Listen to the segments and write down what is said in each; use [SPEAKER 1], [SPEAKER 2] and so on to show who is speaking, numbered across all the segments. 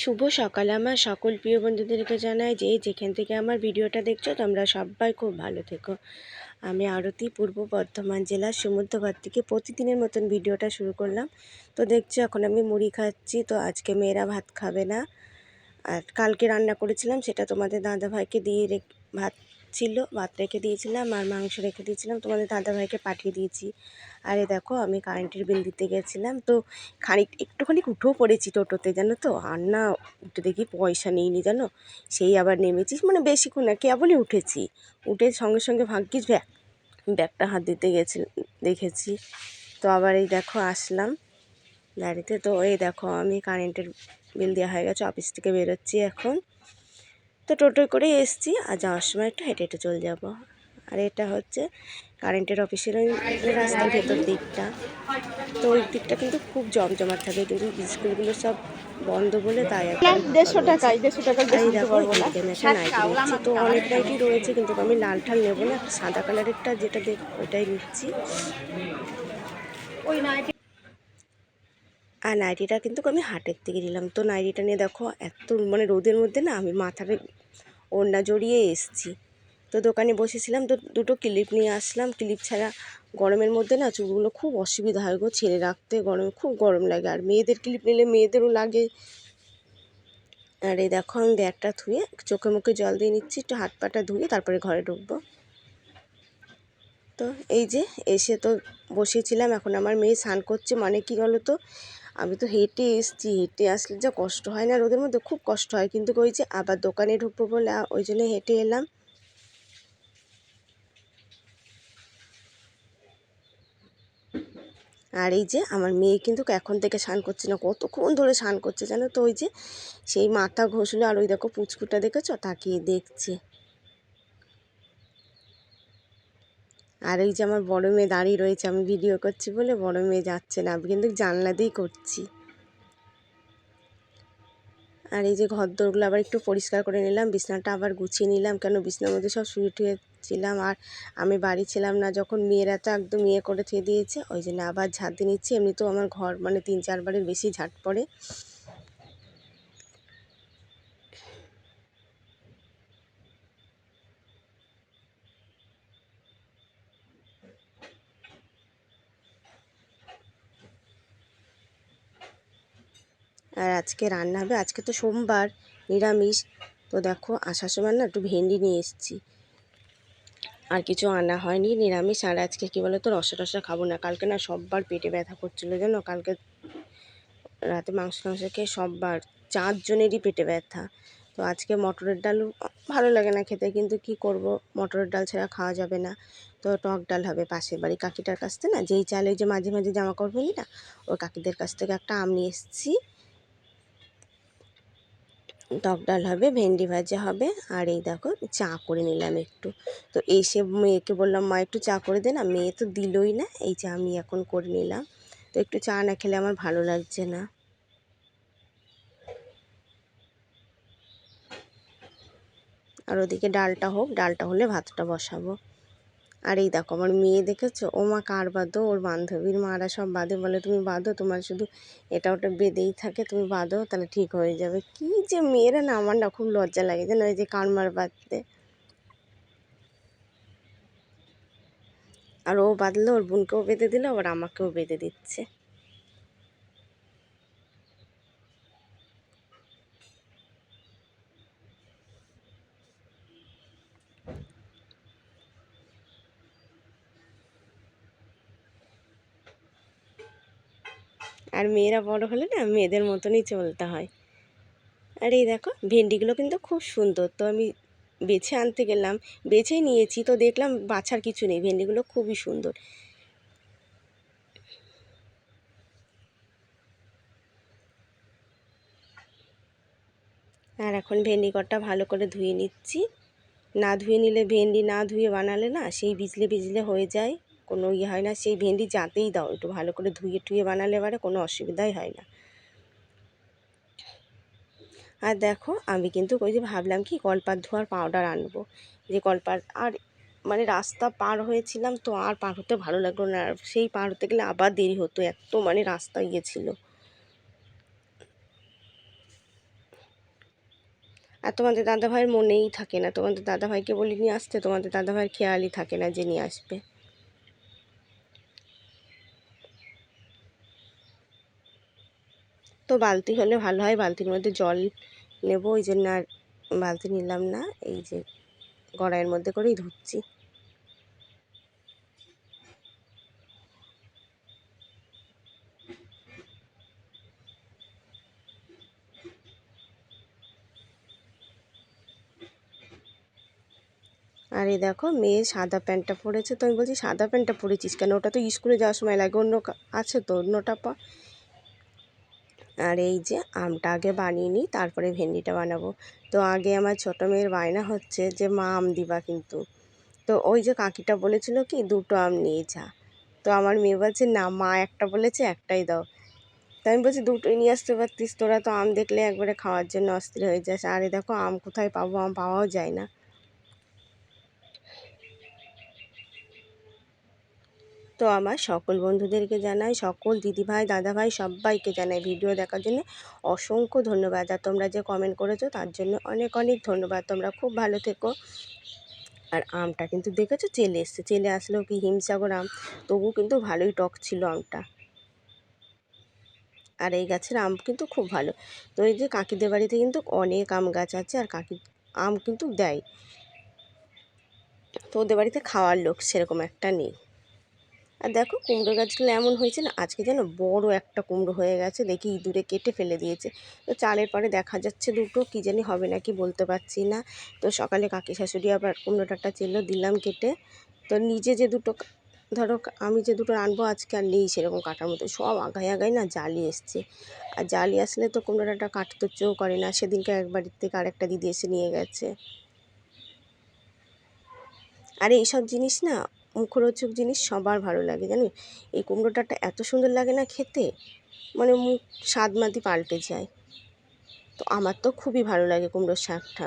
[SPEAKER 1] শুভ সকাল। আমার সকল প্রিয় বন্ধুদেরকে জানাই যে যেখান থেকে আমার ভিডিওটা দেখছ, তোমরা সবাই খুব ভালো থেকো। আমি আরতি, পূর্ব বর্ধমান জেলার সমুদ্রঘর থেকে প্রতিদিনের মতন ভিডিওটা শুরু করলাম। তো দেখছ, এখন আমি মুড়ি খাচ্ছি, তো আজকে মেয়েরা ভাত খাবে না। আর কালকে রান্না করেছিলাম, সেটা তোমাদের দাদা ভাইকে দিয়ে ভাত ছিল, ভাত রেখে দিয়েছিলাম আর মাংস রেখে দিয়েছিলাম, তোমাদের দাদাভাইকে পাঠিয়ে দিয়েছি। আরে দেখো, আমি কারেন্টের বিল দিতে গেছিলাম, তো খানিক, একটুখানি উঠেও পড়েছি টোটোতে, জানো তো? আর না, উঠে দেখি পয়সা নিইনি, জানো? সেই আবার নেমেছি মানে বেশিক্ষণ না, কেবলই উঠেছি। উঠে সঙ্গে সঙ্গে ভাগ্যিস ব্যাগ ব্যাগটা হাত দিতে গেছি, দেখেছি। তো আবার এই দেখো, আসলাম গাড়িতে, তো এই দেখো, আমি কারেন্টের বিল দেওয়া হয়ে গেছে অফিস থেকে বেরোচ্ছি এখন। তো টোটোয় করেই এসছি আর যাওয়ার সময় একটু হেঁটে হেঁটে চলে যাব। আর এটা হচ্ছে কারেন্টের অফিসের ওই রাস্তার ভেতর দিকটা। তো ওই দিকটা কিন্তু খুব জমজমাট থাকে কিন্তু স্কুলগুলো সব বন্ধ বলে তাই
[SPEAKER 2] দেড়শো টাকায় দেড়শো
[SPEAKER 1] এই দেখো
[SPEAKER 2] না।
[SPEAKER 1] একটা নাইটি নিচ্ছি তো অনেক নাইটি রয়েছে কিন্তু আমি লাল ঠাল নেব না সাদা কালারেরটা যেটা দেখ ওটাই নিচ্ছি।
[SPEAKER 2] ওই নাইটি
[SPEAKER 1] আর নাইটিটা কিন্তু আমি হাটের থেকে নিলাম। তো নাইটিটা নিয়ে দেখো, এত মানে রোদের মধ্যে না আমি মাথার ওড়না জড়িয়ে এসছি। তো দোকানে বসেছিলাম, তো দুটো ক্লিপ নিয়ে আসলাম। ক্লিপ ছাড়া গরমের মধ্যে না চুলগুলো খুব অসুবিধা হয় গো, ছেড়ে রাখতে গরমে খুব গরম লাগে। আর মেয়েদের ক্লিপ নিলে মেয়েদেরও লাগে। আর এই দেখো, আমি ব্যাগটা ধুয়ে চোখে মুখে জল দিয়ে নিচ্ছি, একটু হাত পাটা ধুয়ে তারপরে ঘরে ঢুকবো। তো এই যে এসে তো বসেছিলাম, এখন আমার মেয়ে স্নান করছে। মানে কি বলো তো আমি তো হেঁটে এসছি, হেঁটে আসলে যা কষ্ট হয় না, রোদের মধ্যে খুব কষ্ট হয়। কিন্তু ওই যে আবার দোকানে ঢুকবো বলে, ওই জন্য হেঁটে এলাম। আর এই যে আমার মেয়ে কিন্তু এখন থেকে স্নান করছে না, কতক্ষণ ধরে স্নান করছে জানো তো? ওই যে সেই মাথা ঘষলো আর ওই দেখো পুচকুটা দেখেছ? তাকিয়ে দেখছে। আর এই যে আমার বড় মেয়ে দাঁড়িয়ে রয়েছে, আমি ভিডিও করছি বলে বড় মেয়ে যাচ্ছে না, আমি কিন্তু জানলা দিয়েই করছি। আর এই যে ঘর দোরগুলো আবার একটু পরিষ্কার করে নিলাম, বিছনাটা আবার গুছিয়ে নিলাম, কেন বিছনার মধ্যে সব শুয়ে টুয়েছিলাম আর আমি বাড়ি ছিলাম না, যখন মেয়েরা তো একদম ইয়ে করে থুয়ে দিয়েছে, ওই জন্য আবার ঝাঁট দিয়ে নিচ্ছি, এমনিতেও আমার ঘর মানে তিন চারবারের বেশি ঝাঁট পড়ে। আর আজকে রান্না হবে। আজকে তো সোমবার, নিরামিষ। তো দেখো, আসার সময় না একটু ভেন্ডি নিয়ে এসেছি। আর কিছু আনা হয়নি, নিরামিষ। আর আজকে কী বলো তো রসা টসা খাব না। কালকে না সববার পেটে ব্যথা করছিল, জানো? কালকে রাতে মাংস টাংস খেয়ে সববার, চারজনেরই পেটে ব্যথা। তো আজকে মটরের ডাল ভালো লাগে না খেতে, কিন্তু কি করব? মটরের ডাল ছাড়া খাওয়া যাবে না। তো টক ডাল হবে পাশের বাড়ি কাকিটার কাছ থেকে না। যেই চালে যে মাঝে মাঝে জামা কাপড় না, ওই কাকিদের কাছ থেকে একটা আম নিয়ে এসেছি। টক ডাল হবে, ভেন্ডি ভাজা হবে, আর এই দেখো চা করে নিলাম একটু। তো এসে মেয়েকে বললাম, মা, একটু চা করে দে না। মেয়ে তো দিলই না, এই চা আমি এখন করে নিলাম। তো একটু চা না খেলে আমার ভালো লাগছে না। আর ওদিকে ডালটা হোক, ডালটা হলে ভাতটা বসাবো। আর এই দেখো, আমার মেয়ে দেখেছ? ও মা কার বাঁধো? ওর বান্ধবীর মারা সব বাঁধে। বলে, তুমি বাঁধো? তোমার শুধু এটা ওটা বেঁধেই থাকে। তুমি বাঁধো, তাহলে ঠিক হয়ে যাবে। কি যে মেয়েরা না, আমার না খুব লজ্জা লাগে যেন ওই যে কানমার বাঁধতে। আর ও বাঁধলো, ওর বোনকেও বেঁধে দিল, আবার আমাকেও বেঁধে দিচ্ছে। আর মেয়েরা বড় হলে না মেয়েদের মতনই চলতে হয়। আর এই দেখো, ভেন্ডিগুলো কিন্তু খুব সুন্দর। তো আমি বেছে আনতে গেলাম, বেছে নিয়েছি, তো দেখলাম বাছার কিছু নেই, ভেন্ডিগুলো খুবই সুন্দর। আর এখন ভেন্ডি কটটা ভালো করে ধুয়ে নিচ্ছি। না ধুয়ে নিলে, ভেন্ডি না ধুয়ে বানালে না সেই বিজলে বিজলে হয়ে যায়। কোনো ইয়ে হয় না। সেই ভেন্ডি যাতেই দাও, একটু ভালো করে ধুয়ে টুয়ে বানালে এবারে কোনো অসুবিধাই হয় না। আর দেখো, আমি কিন্তু ওই যে ভাবলাম কি কলপাত ধোয়ার পাউডার আনব। যে কলপাত, আর মানে রাস্তা পার হয়েছিলাম তো আর পার হতে ভালো লাগল না। আর সেই পার হতে গেলে আবার দেরি হতো, এত মানে রাস্তা ইয়ে ছিল। আর তোমাদের দাদাভাইয়ের মনেই থাকে না। তোমাদের দাদাভাইকে বলি, নিয়ে আসতে। তোমাদের দাদাভাইয়ের খেয়ালই থাকে না যে নিয়ে আসবে। তো বালতি হলে ভালো হয়। বালতির মধ্যে জল নেব, ওই জন্য আর বালতি নিলাম না। এই যে গড়াইয়ের মধ্যে করেই ধুচ্ছি। আর দেখো, মেয়ে সাদা প্যান্টটা পরেছে। তো আমি বলছি, সাদা প্যান্টটা পরেছিস কেন? ওটা তো স্কুলে যাওয়ার সময় লাগে। অন্য আছে তো, অন্যটা পা আর এই যে আমটা আগে বানিয়ে নিই, তারপরে ভেন্ডিটা বানাবো। তো আগে আমার ছোটো মেয়ের বায়না হচ্ছে যে, মা, আম দিবা কিন্তু। তো ওই যে কাকিটা বলেছিল কি, দুটো আম নিয়ে যা। তো আমার মেয়ে বলছে, না, মা একটা বলেছে, একটাই দাও। তো আমি বলছি, দুটোই নিয়ে আসতে পারতিস, তোরা তো আম দেখলে একবারে খাওয়ার জন্য অস্থির হয়ে যাস। আরে দেখো, আম কোথায় পাবো? আম পাওয়াও যায় না। তো আমার সকল বন্ধুদেরকে জানাই, সকল দিদিভাই, দাদাভাই সবাইকে জানাই ভিডিও দেখার জন্য অসংখ্য ধন্যবাদ। আর তোমরা যে কমেন্ট করেছ তার জন্য অনেক অনেক ধন্যবাদ। তোমরা খুব ভালো থেকো। আর আমটা কিন্তু দেখেছ? চেলে এসছে। চেলে আসলেও কি হিমসাগর আম? তবু কিন্তু ভালোই টক ছিল আমটা। আর এই গাছের আম কিন্তু খুব ভালো। তো এই যে কাকিদের বাড়িতে কিন্তু অনেক আম গাছ আছে আর কাকি আম কিন্তু দেয়। তো ওদের বাড়িতে খাওয়ার লোক সেরকম একটা নেই। আর দেখো কুমড়ো গাছগুলো এমন হয়েছে না, আজকে যেন বড় একটা কুমড়ো হয়ে গেছে, দেখি ইঁদুরে কেটে ফেলে দিয়েছে। তো চালের পরে দেখা যাচ্ছে দুটো, কী জানি হবে নাকি বলতে পারছি না। তো সকালে কাকি শাশুড়ি আবার কুমড়োটাটা চেলো দিলাম কেটে। তো নিজে যে দুটো ধরো আমি যে দুটো আনব আজকে আর নেই সেরকম কাটার মতো, সব আগায় আগায় না জালি এসছে। আর জালি আসলে তো কুমড়োটা কাটতে চেয়েও করে না, সেদিনকে এক বাড়ির থেকে আরেকটা দিদি এসে নিয়ে গেছে। আর এইসব জিনিস না মুখরোচক জিনিস সবার ভালো লাগে জানি এই কুমড়োটাটা এত সুন্দর লাগে না খেতে মানে মুখ স্বাদ মাতি পাল্টে যায়। তো আমার তো খুবই ভালো লাগে কুমড়োর শাকটা।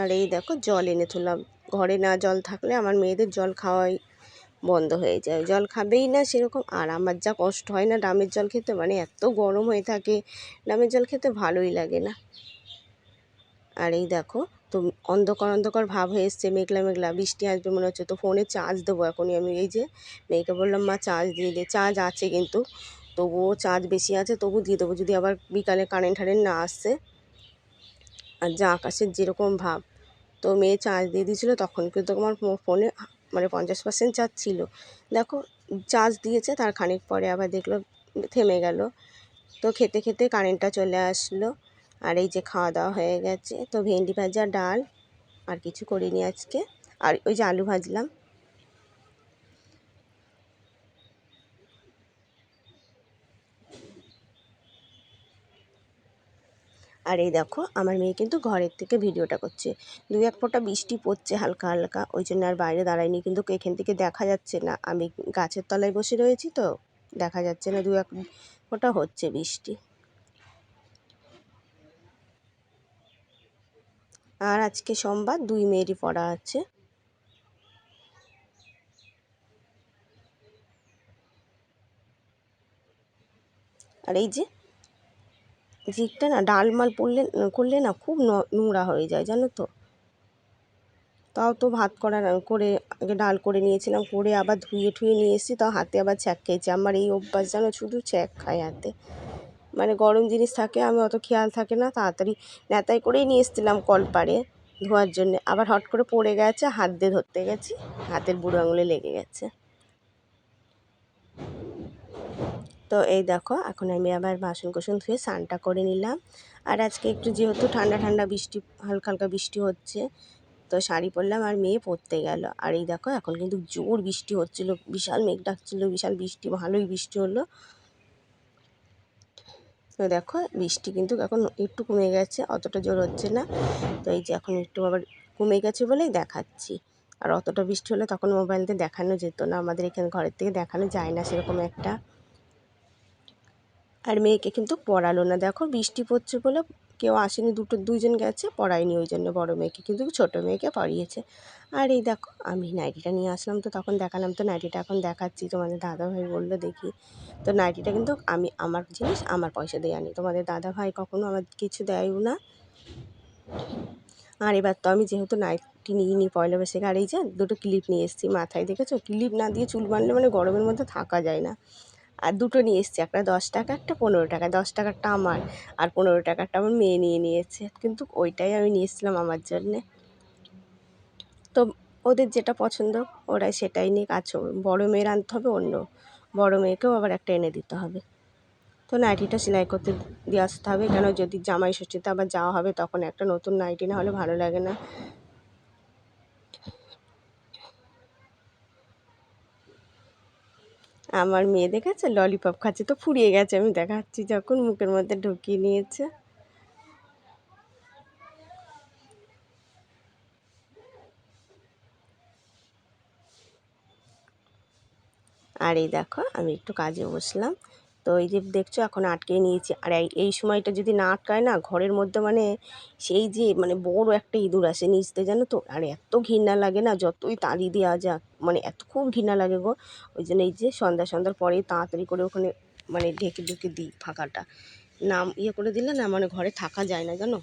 [SPEAKER 1] আর এই দেখো, জল এনে তুললাম। ঘরে না জল থাকলে আমার মেয়েদের জল খাওয়াই বন্ধ হয়ে যায়। জল খাবেই না সেরকম, আর আমার যা কষ্ট হয় না ডামের জল খেতে মানে এত গরম হয়ে থাকে, ডামের জল খেতে ভালোই লাগে না। আর এই দেখো, তো অন্ধকার অন্ধকার ভাব হয়ে এসছে, মেঘলা মেঘলা, বৃষ্টি আসবে মনে হচ্ছে, তো ফোনে চার্জ দেবো এখনই আমি, এই যে মেয়েকে বললাম, মা, চার্জ দিয়ে দে। চার্জ আছে কিন্তু, তবুও চার্জ বেশি আছে, তবু দিয়ে দেবো, যদি আবার বিকালে কারেন্ট টারেন্ট না আসছে। আর যা আকাশের যেরকম ভাব, তো মেয়ে চার্জ দিয়ে দিয়েছিলো, তখন কিন্তু আমার ফোনে মানে পঞ্চাশ পার্সেন্ট চার্জ ছিল। দেখো চার্জ দিয়েছে, তার খানিক পরে আবার দেখল, থেমে গেল। তো খেতে খেতে কারেন্টটা চলে আসলো। আর এই যে খাওয়া দাওয়া হয়ে গেছে, তো ভেন্ডি ভাজা, ডাল, আর কিছু করিনি আজকে। আর ওই যে আলু ভাজলাম। আর এই দেখো, আমার মেয়ে কিন্তু ঘরের থেকে ভিডিওটা করছে। দু এক ফোঁটা বৃষ্টি পড়ছে হালকা হালকা, ওই জন্য আর বাইরে দাঁড়ায়নি, কিন্তু এখান থেকে দেখা যাচ্ছে না। আমি গাছের তলায় বসে রয়েছি তো, দেখা যাচ্ছে না দু এক ফোঁটা হচ্ছে বৃষ্টি। আর আজকে সোমবার দুই মেয়েরই পড়া আছে। আর এই যে জিকটা না ডালমাল পড়লে, করলে না খুব নোংরা হয়ে যায়, জানো তো? তাও তো ভাত করার, করে আগে ডাল করে নিয়েছিলাম, করে আবার ধুয়ে ঠুয়ে নিয়ে এসেছি, তাও হাতে আবার ছ্যাঁক খেয়েছি। আমার এই অভ্যাস যেন শুধু ছ্যাঁক খায় হাতে। মানে গরম জিনিস থাকে, আমি অত খেয়াল থাকে না, তাড়াতাড়ি নেতাই করেই নিয়ে এসেছিলাম কলপাড়ে ধোয়ার জন্যে। আবার হট করে পড়ে গেছে, হাত দিয়ে ধরতে গেছি, হাতের বুড়ো আঙুলে লেগে গেছে। তো এই দেখো, এখন আমি আবার বাসন কোসন ধুয়ে স্নানটা করে নিলাম। আর আজকে একটু যেহেতু ঠান্ডা ঠান্ডা বৃষ্টি হালকা হালকা বৃষ্টি হচ্ছে, তো শাড়ি পরলাম আর মেয়ে পরতে গেল। আর এই দেখো, এখন কিন্তু জোর বৃষ্টি হচ্ছিল, বিশাল মেঘ ডাকছিলো, বিশাল বৃষ্টি, ভালোই বৃষ্টি হলো। তো দেখো, বৃষ্টি কিন্তু এখন একটু কমে গেছে, অতটা জোর হচ্ছে না। তো এই যে এখন একটু আবার কমে গেছে বলেই দেখাচ্ছি। আর অতটা বৃষ্টি হলে তখন মোবাইলতে দেখানো যেত না, আমাদের এখানে ঘরের থেকে দেখানো যায় না সেরকম একটা। আর মেয়েকে কিন্তু পড়ালো না। দেখো বৃষ্টি পড়ছে বলে কেউ আসেনি, দুটো দুজন গেছে, পড়ায়নি ওই জন্য বড়ো মেয়েকে, কিন্তু ছোটো মেয়েকে পড়িয়েছে। আর এই দেখো, আমি নাইটিটা নিয়ে আসলাম তো তখন দেখালাম, তো নাইটিটা এখন দেখাচ্ছি, তোমাদের দাদাভাই বলল দেখি। তো নাইটিটা কিন্তু আমি, আমার জিনিস, আমার পয়সা দিয়ে আনি। তোমাদের দাদাভাই কখনো আমার কিছু দেয়ও না। আর এবার তো আমি যেহেতু নাইটি নিয়ে নিই পয়লা বৈশাখে, আর এই যে দুটো ক্লিপ নিয়ে এসেছি মাথায়, দেখেছ? ক্লিপ না দিয়ে চুল বানলে মানে গরমের মধ্যে থাকা যায় না। আর দুটো নিয়ে এসেছি একটা দশ টাকা, একটা পনেরো টাকা, দশ টাকারটা আমার আর পনেরো টাকারটা আমার মেয়ে নিয়ে নিয়েছে। কিন্তু ওইটাই আমি নিয়ে এসেছিলাম আমার জন্যে। তো ওদের যেটা পছন্দ, ওরাই সেটাই নিয়ে কাজ বড়ো মেয়ের আনতে হবে, অন্য বড়ো মেয়েকেও আবার একটা এনে দিতে হবে। তো নাইটিটা সেলাই করতে দিয়ে আসতে হবে। কেন যদি জামাই ষষ্ঠীতে আবার যাওয়া হবে, তখন একটা নতুন নাইটি না হলে ভালো লাগে না। আমার মেয়ে দেখাচ্ছে ললিপপ খাচ্ছে। তো ফুরিয়ে গেছে। আমি দেখাচ্ছি যখন মুখের মধ্যে ঢুকিয়ে নিয়েছে। আর এই দেখো, আমি একটু কাজে বসলাম। তো এই যে দেখছ, এখন আটকে নিয়েছি। আর এই সময়টা যদি না আটকায় না, ঘরের মধ্যে মানে সেই যে মানে বড় একটা ইঁদুর আসে নিচতে, জানো তো? আর এত ঘৃণা লাগে না, যতই তাড়ি দেওয়া যাক মানে এত খুব ঘৃণা লাগে গো। ওই জন্য এই যে সন্ধ্যা, সন্ধ্যার পরেই তাড়াতাড়ি করে ওখানে মানে ঢেকে ঢুকে দিই ফাঁকাটা। নাম ইয়ে করে দিলে না মানে ঘরে থাকা যায় না, জানো?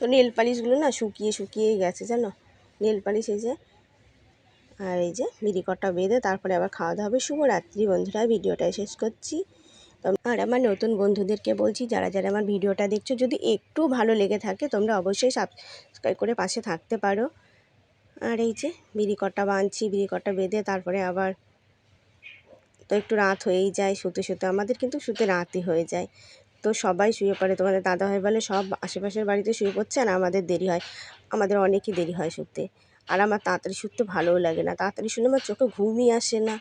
[SPEAKER 1] তো নেল পালিশগুলো না শুকিয়ে শুকিয়েই গেছে, জানো? নেল পালিশ এই যে আর এই যে বিড়ি বেঁধে তারপরে আবার খাওয়া দাওয়া হবে শুভরাত্রি বন্ধুরা ভিডিওটা শেষ করছি। আর আমার নতুন বন্ধুদেরকে বলছি, যারা যারা আমার ভিডিওটা দেখছ, যদি একটু ভালো লেগে থাকে, তোমরা অবশ্যই সাবস্ক্রাইব করে পাশে থাকতে পারো। আর এই যে বিড়িকটা বাঁধছি বিড়িকটা বেঁধে তারপরে আবার তো একটু রাত হয়েই যায়, শুতে শুতে। আমাদের কিন্তু শুতে রাতই হয়ে যায়। তো সবাই শুয়ে পড়ে, তোমাদের দাদা হয় বলে, সব আশেপাশের বাড়িতে শুয়ে পড়ছে আর আমাদের দেরি হয়। আমাদের অনেকই দেরি হয় শুতে। আর আমার তাড়াতাড়ি শুতে ভালোও লাগে না। তাড়াতাড়ি শুনে আমার চোখে ঘুমই আসে না।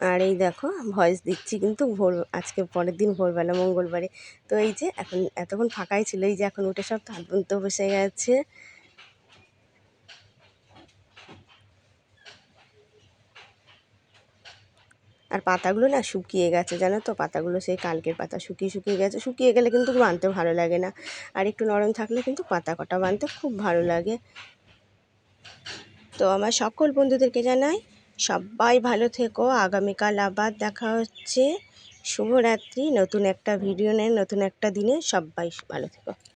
[SPEAKER 1] আর এই দেখো ভয়েস দিচ্ছি কিন্তু ভোর, আজকে পরের দিন ভোরবেলা, মঙ্গলবারে। তো এই যে এখন এতক্ষণ ফাঁকাই ছিল, এই যে এখন উঠে সব তাঁত বুনতে বসে গেছে। আর পাতাগুলো না শুকিয়ে গেছে, জানো তো? পাতাগুলো সেই কালকের পাতা শুকিয়ে শুকিয়ে গেছে। শুকিয়ে গেলে কিন্তু বানতে ভালো লাগে না। আর একটু নরম থাকলে কিন্তু পাতা কটা বানতে খুব ভালো লাগে। তো আমার সকল বন্ধুদেরকে জানাই, সবাই ভালো থেকো। আগামীকাল আবার দেখা হচ্ছে। শুভরাত্রি। নতুন একটা ভিডিও নেন, নতুন একটা দিনে সবাই ভালো থেকো।